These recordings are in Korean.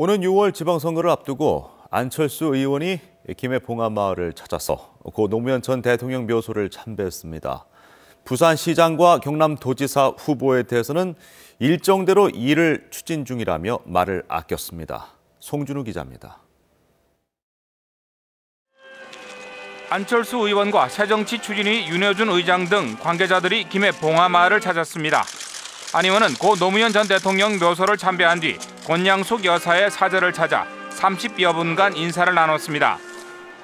오는 6월 지방선거를 앞두고 안철수 의원이 김해 봉화마을을 찾아서 고 노무현 전 대통령 묘소를 참배했습니다. 부산시장과 경남도지사 후보에 대해서는 일정대로 일을 추진 중이라며 말을 아꼈습니다. 송준우 기자입니다. 안철수 의원과 새정치 추진위 윤여준 의장 등 관계자들이 김해 봉화마을을 찾았습니다. 안 의원은 고 노무현 전 대통령 묘소를 참배한 뒤 권양숙 여사의 사저를 찾아 30여 분간 인사를 나눴습니다.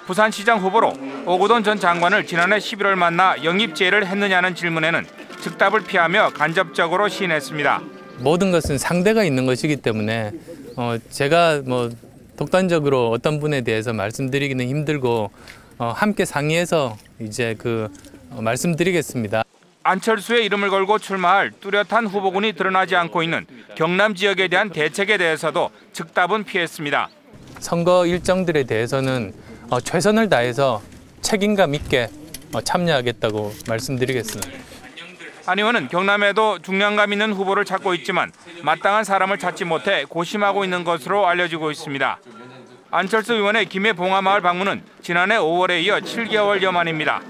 부산시장 후보로 오고돈 전 장관을 지난해 11월 만나 영입제를 했느냐는 질문에는 즉답을 피하며 간접적으로 시인했습니다. 모든 것은 상대가 있는 것이기 때문에 어, 제가 뭐 독단적으로 어떤 분에 대해서 말씀드리기는 힘들고 어, 함께 상의해서 이제 그 어, 말씀드리겠습니다. 안철수의 이름을 걸고 출마할 뚜렷한 후보군이 드러나지 않고 있는 경남 지역에 대한 대책에 대해서도 즉답은 피했습니다. 선거 일정들에 대해서는 어, 최선을 다해서 책임감 있게 어, 참여하겠다고 말씀드리겠습니다. 안 의원은 경남에도 중량감 있는 후보를 찾고 있지만 마땅한 사람을 찾지 못해 고심하고 있는 것으로 알려지고 있습니다. 안철수 의원의 김해 봉화마을 방문은 지난해 5월에 이어 7개월여 만입니다.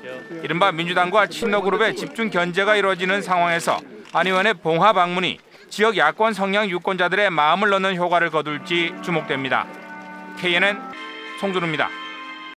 이른바 민주당과 친노그룹의 집중 견제가 이루어지는 상황에서 안 의원의 봉화 방문이 지역 야권 성향 유권자들의 마음을 넣는 효과를 거둘지 주목됩니다. KNN 송준우입니다.